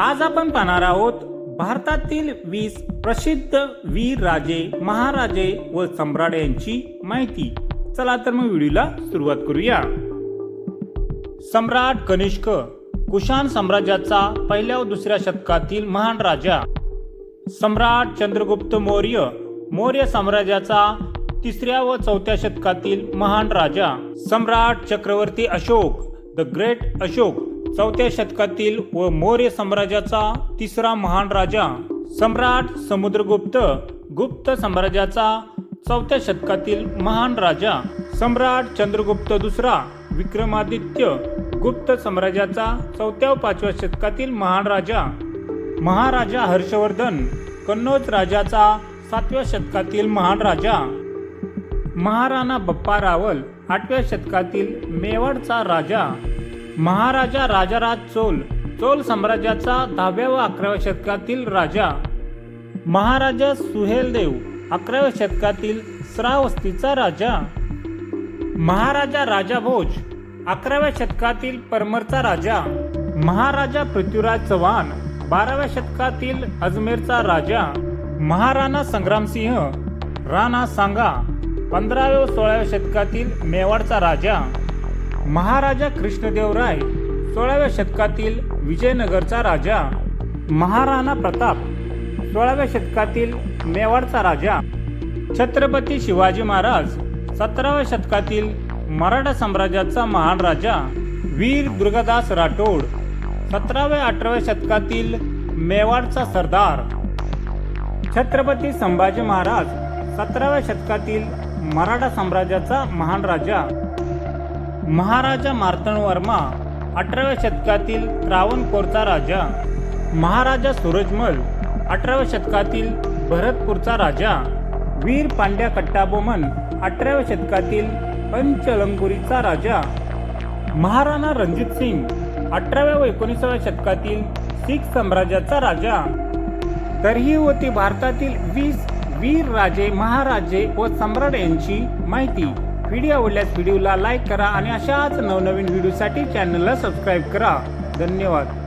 आज आपण पाहणार आहोत भारतातील वीस प्रसिद्ध वीर राजे महाराजे व सम्राट यांची माहिती. चला तर मग व्हिडिओला सुरुवात करूया. सम्राट कनिष्क कुशाण साम्राज्याचा पहिल्या व दुसऱ्या शतकातील महान राजा. सम्राट चंद्रगुप्त मौर्य मौर्य साम्राज्याचा तिसऱ्या व चौथ्या शतकातील महान राजा. सम्राट चक्रवर्ती अशोक द ग्रेट अशोक. चौथ्या शतकातील व मौर्य साम्राज्याचा तिसरा महान राजा सम्राट समुद्रगुप्त गुप्त साम्राज्याचा चौथ्या शतकातील महान राजा सम्राट चंद्रगुप्त दुसरा विक्रमादित्य गुप्त साम्राज्याचा चौथ्या पाचव्या शतकातील महान राजा. महाराजा हर्षवर्धन कन्नौज राजाचा सातव्या शतकातील महान राजा. महाराणा बप्पा रावल आठव्या शतकातील मेवाडचा राजा. महाराजा राजाराज चोल चोल साम्राज्याचा दहाव्या व अकराव्या शतकातील राजा. महाराजा सुहेलदेव अकराव्या शतकातील श्रावस्तीचा राजा. महाराजा राजा भोज अकराव्या शतकातील परमरचा राजा. महाराजा पृथ्वीराज चव्हाण बाराव्या शतकातील अजमेरचा राजा. महाराणा संग्रामसिंह राणा सांगा पंधराव्या व सोळाव्या शतकातील मेवाडचा राजा. महाराजा कृष्णदेवराय सोळाव्या शतकातील विजयनगरचा राजा महाराणा प्रताप सोळाव्या शतकातील मेवाडचा राजा छत्रपती शिवाजी महाराज सतराव्या शतकातील मराठा साम्राज्याचा महान राजा वीर दुर्गादास राठोड सतराव्या अठराव्या शतकातील मेवाडचा सरदार छत्रपती संभाजी महाराज सतराव्या शतकातील मराठा साम्राज्याचा महान राजा महाराजा मार्तंडवर्मा अठराव्या शतकातील त्रावणकोरचा राजा महाराजा सूरजमल अठराव्या शतकातील भरतपूरचा राजा वीर पांड्या कट्टाबोमन अठराव्या शतकातील पंचलंगुरीचा राजा महाराणा रणजित सिंग अठराव्या व एकोणीसाव्या शतकातील शीख साम्राज्याचा राजा. तरीही होती भारतातील वीस वीर राजे महाराजे व सम्राट यांची माहिती. व्हिडिओ आवडल्यास व्हिडिओला लाईक करा आणि अशाच नवनवीन व्हिडिओसाठी चॅनलला सबस्क्राईब करा. धन्यवाद.